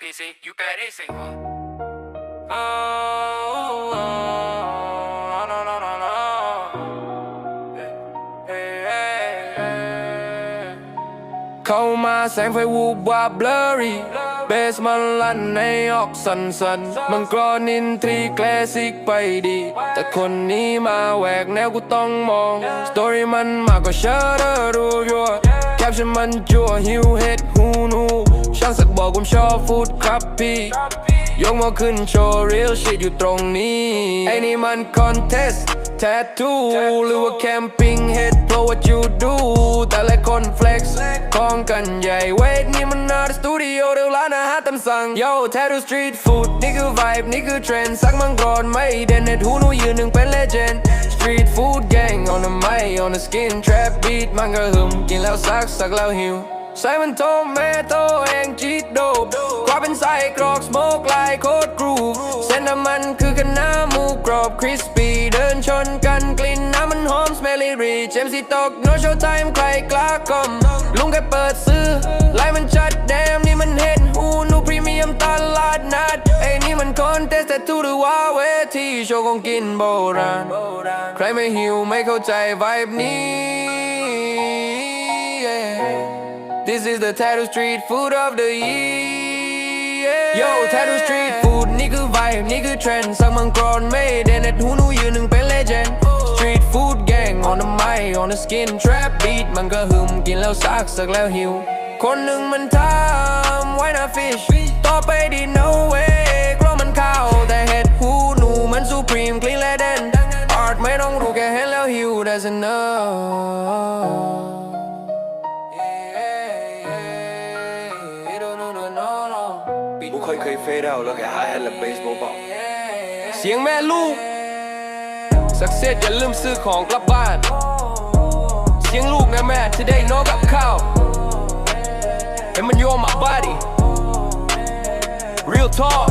PC, you better sing one. Oh, oh, oh, no, no, no, no. Hey, hey, hey. เข้ามาแสงไฟวูบวาบ blurry เบสมันลั่นในออกสันสันมังกรนินทรีแคลสิกไปดี แต่คนนี้มาแหวกแนวกูต้องมอง สตอรี่มันมากกว่าเชอร์ร์ดูยัวแคปชั่นมันจัวหิวเฮ็ดฮูางสักบอกผมชอบฟูดครับพี่ยกมาขึ้นโชว์ real shit อยู่ตรงนี้ ไอ้นี่มัน contest tattoo หรือว่า camping head blow what you do แต่ละคน flex กซ์ของกันใหญ่เวทนี่มันน่าสตูดิโอเดี๋ยวร้านอาหารตามสั่งโย่แทรดู street food นี่คือ vibe นี่คือ trend สักมังกรไม่เด่นเน็ตหูหนูยืนหนึ่งเป็น legend street food gang on the mic on the skin trap beat มันก็หึมกินแล้วซักสักแล้วหิว ใส่มันโทแม่โตเองจีดโดบควาเป็นไส้กรอกสโมกลายโคตรกรูเส้นน้ำมันคือกันน้ำหมูกรอบคริสปี้เดินชนกันกลิ่นน้ำมันหอมสเมลี่รีเจมส์ตกโนโชว์ไทม์ใครกล้ากลมลุงแกเปิดซื้อไลน์มันชัดแดมนี่มันเห็ดหูนูพรีเมียมตลาดนัดไอ้นี่มันคอนเทสแต่ทูหรือว่าเวทีโชว์ของกินโบราณใครไม่หิวไม่เข้าใจไวบ์นี้ yeah. This is the tattoo street food of the year Yo tattoo street food นี่คือ vibe นี่คือ trend สักมังกรไม่เด่นเน็ตหูหนูยืนหนึ่งเป็น legend Street food gang on the mic on the skin trap beat มันก็หึมกินแล้วซักสักแล้วหิว คนหนึ่งมันทำไว้นะ fish ต่อไปดี no way กลัวมันเข้าแต่เห็ดหูหนูมัน supreme clean และเด่น art ไม่ต้องรู้แค่เห็นแล้วหิว that's enough ค่อยเคยเฟดเอาแล้วแค่หาแฮนด์และเบสเบาเสียงแม่ลูก สักเซตอย่าลืมซื้อของกลับบ้าน เสียงลูกนะแม่ที่ได้นอนกับข้าวให้มันโยม my body real talk